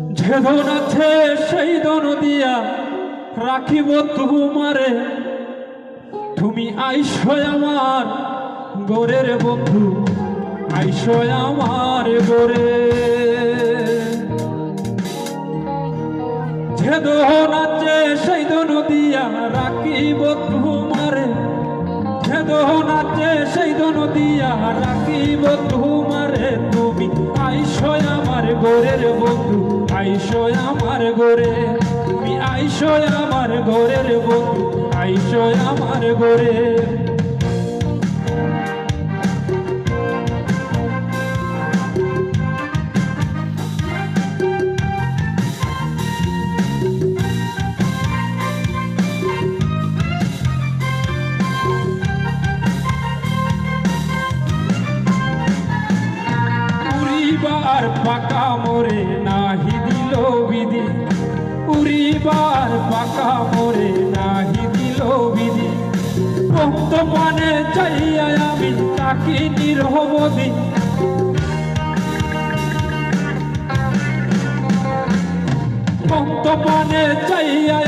যে ধন আছে সেই ধন দিয়া রাখিব তোমারে। তুমি আইসো আমার গোরের বন্ধু, আইসো আমার গোরে। যে ধন আছে সেই ধন দিয়া রাখিব তোমারে। যে ধন আছে সেই ধন দিয়া রাখিব তোমারে। তুমি আইসো আমার গোরের বন্ধু আইসো আমার গোরে তুমি আইসো আমার গোরের বন্ধু আইসো আমার গোরে উড়িবার পাকা মোরে নাহি দিল বিধি। উড়িবার পাকা মোরে নাহি দিল বিধি। ভক্ত পানে চাইয়া আমি তাকে নিরবধি ভক্ত পানে চাইয়া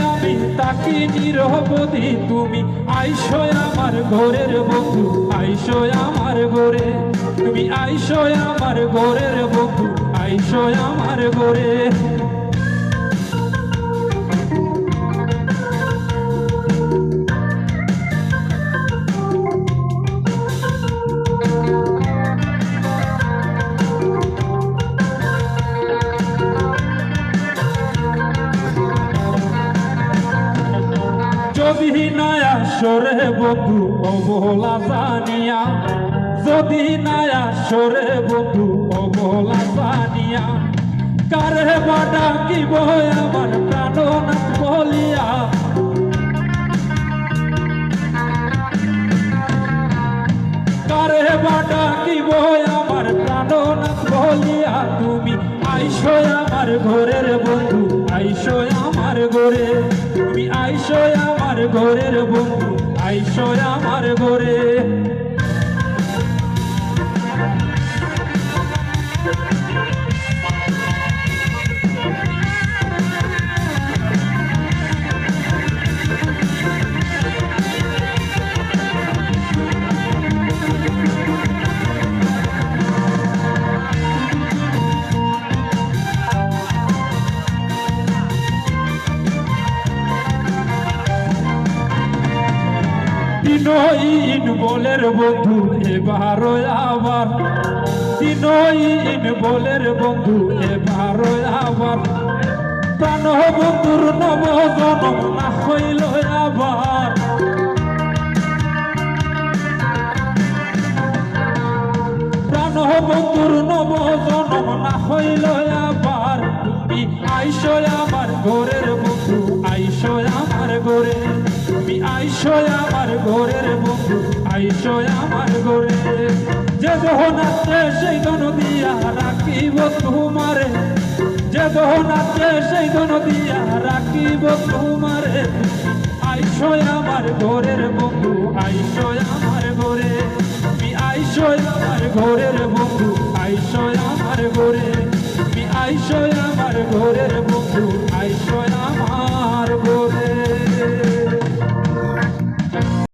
তাকে নিরবধি তুমি আইসো আমার ঘরের বন্ধু, আইসো আমার ঘরে। তুমি আইসো আমার ঘরের বন্ধু, আইসো আমার ঘরে। যদি নয়া সরে বন্ধু জানিয়া। যদি নয়া সরে বন্ধু, অবলা জানিয়া। কারে কি আমার প্রাণনাথ বলিয়া। কারে আমার প্রাণনাথ বলিয়া। তুমি আইসো আমার ঘরের ঘরে তুমি আইসো আমার গোরের বন্ধু আইসো আমার ঘরে। দিনইন বলের বন্ধু, এবার আবার। দিনইন বলের বন্ধু, এবার আবার। প্রাণ বন্ধুর নব জনম না হইল আবার। প্রাণ বন্ধুর নব জনম না হইল আবার। তুমি আইসো আমার ঘরের বন্ধু, আইসো আমার ঘরে তুমি আইসো আমার ঘরের বন্ধু আইসো আমার ঘরে। যে দহন আছে সেই দন দিয়া রাখিব তোমারে। যে দহন আছে সেই দন দিয়া রাখিব তোমারে। আইসো আমার ঘরের বন্ধু আইসো আমার ঘরে। তুমি আইসো আমার ঘরের বন্ধু আইসো আমার ঘরে। তুমি আইসো আমার ঘরের